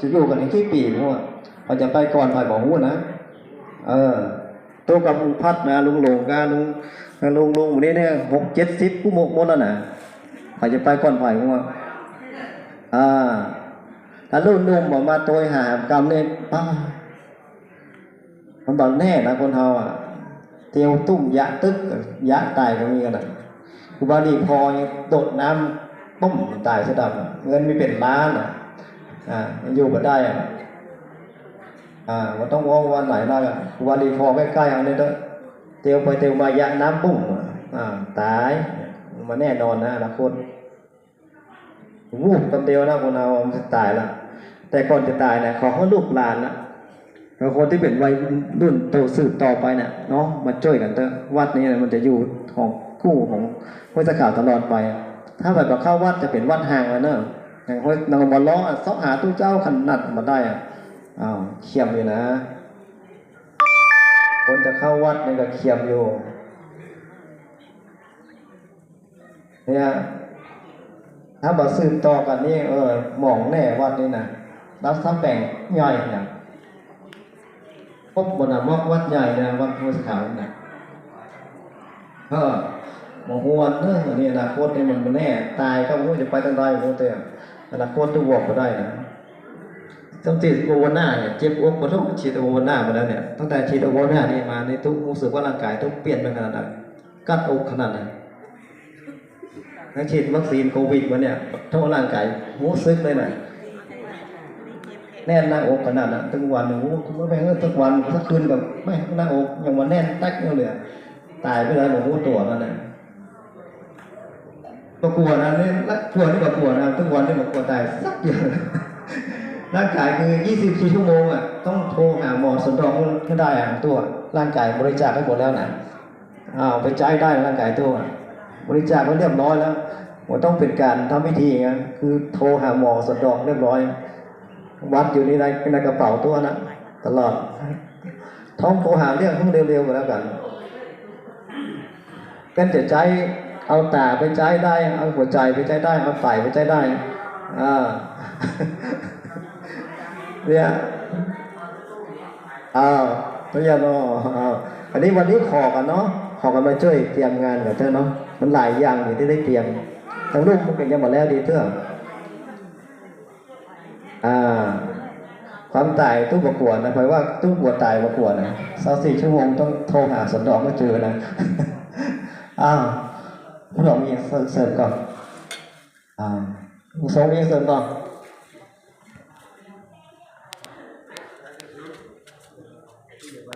จะอยู่กันอีกกี่ปีมั่วเขาจะไปก่อนไปบอกหูนะ เออตัวกับลุงพัดนะลุงหลงกาลุงลุงลุงนี่เนี่ยหกเจ็ดสิบกูหมกหมดแล้วนะเขาจะไปก่อนไปมั่วอ่าถ้ารุ่นนุ่มบอกมาตัวหากรรมเนี่ยป้ามันบอกแน่นะคนเฮาอะเตียวตุ้มยะตึกยะตายก็มีกันนะคือบางทีพอยังโดดน้ำปุ้มตายเสยดับเงินไม่เป็นล้านอะ อ่ามันอยู่ก็ได้อะอ่ามันต้องว่องวันไหนได้อะคือบางทีพอใกล้ๆอาเนี่ยเด้อเตียวไปเตียวมายะน้ำปุ้มอ่าตายมันแน่นอนนะอนาคตวูบคำเดียวนะคนเรามันจะตายละแต่ก่อนจะตายนะขอให้ลูกหลานนะแล้วคนที่เป็นวัยรุ่นโตสืบต่อไปเนี่ยเนาะมาช่วยกันเถอะวัดนี้นี่ยมันจะอยู่ของคู่ของห้วยตะข่าวตลอดไป ถ้าแบบเราเข้าวัดจะเป็นวัดห่างแล้วเนอะ อย่างห้วยนางบอลล้อเสาะหาตู้เจ้าขนาดมาได้อะอ้าวเขียมอยู่นะ คนจะเข้าวัดนี่ก็เขียมอยู่เนี่ยถ้าบอกสืบต่อกันนี่เออหมองแน่วัดนี่นะรับทรัพย์แบ่งย่อยอย่างพบบนมอกวัดใหญ่นะวัดห้วยขาวนะก็หมอหวนเนอะอันนี้อนาคตรนี่มันแน่ ตายก็ไม่รู้จะไปทางใดโอ้เตะ อนาคตทุกวอกก็ได้นะตั้งแต่โอวาน่าเนี่ยเจ็บอกมาทุกฉีดโอวาน่ามาแล้วเนี่ยตั้งแต่ฉีดโอวาน่านี่มาในทุกรู้สึกว่าร่างกายต้องเปลี่ยนไปขนาดไหนกัดอกขนาดไหนแล้วฉีดวัคซีนโควิดมาเนี่ยทั้งร่างกายรู้สึกเลยนะแน่นหน้าอกขนาดนั้นทั้งวันโอ้โหคุณไม่เงินทั้งวันทั้งคืนกับไม่หน้าอกอย่างวันแน่นแต๊กเลยอะตายไปเลยผมรู้ตัวมันน่ะ ก็กลัวนะนี่ละกลัวนี่ก็กลัวนะทุกวันนี่ก็กลัวตายสักอย่างร่างกายคือ 24 ชั่วโมงอะต้องโทรหาหมอสนทองก็ได้อะตัว ร่างกายบริจาคให้หมดแล้วนะอ้าวไปจ่ายได้ร่างกายตัว บริจาคไว้เรียบร้อยแล้วมันต้องเป็นการทำพิธีไงคือโทรหาหมอสนทองเรียบร้อย วัดอยู่ในในในกระเป๋าตัวนะตลอดท้องโทรหาเรื่องทั้งเร็วๆกันแล้วกันกันจะใจ เอาตาไปใจได้ เอาหัวใจไปใจได้ เอาไตไปใจได้อ่าเนี่ยอ้าวตัวอย่างเนาะอ้าวอันนี้วันนี้ขอกันเนาะขอกันมาช่วยเตรียมงานกับเธอเนาะมันหลายอย่างอยู่ที่ได้เตรียมทั้งลูกมันเป็นยังหมดแล้วดีเถอะอ่า ความตายตู้ประกวดนะเพราะว่าตู้ประกวดตายประกวดนะสาวสี่ชั่วโมงต้องโทรหาสนดอกก็เจอนะอ้าว ผู้หลงมีเสริมก่อน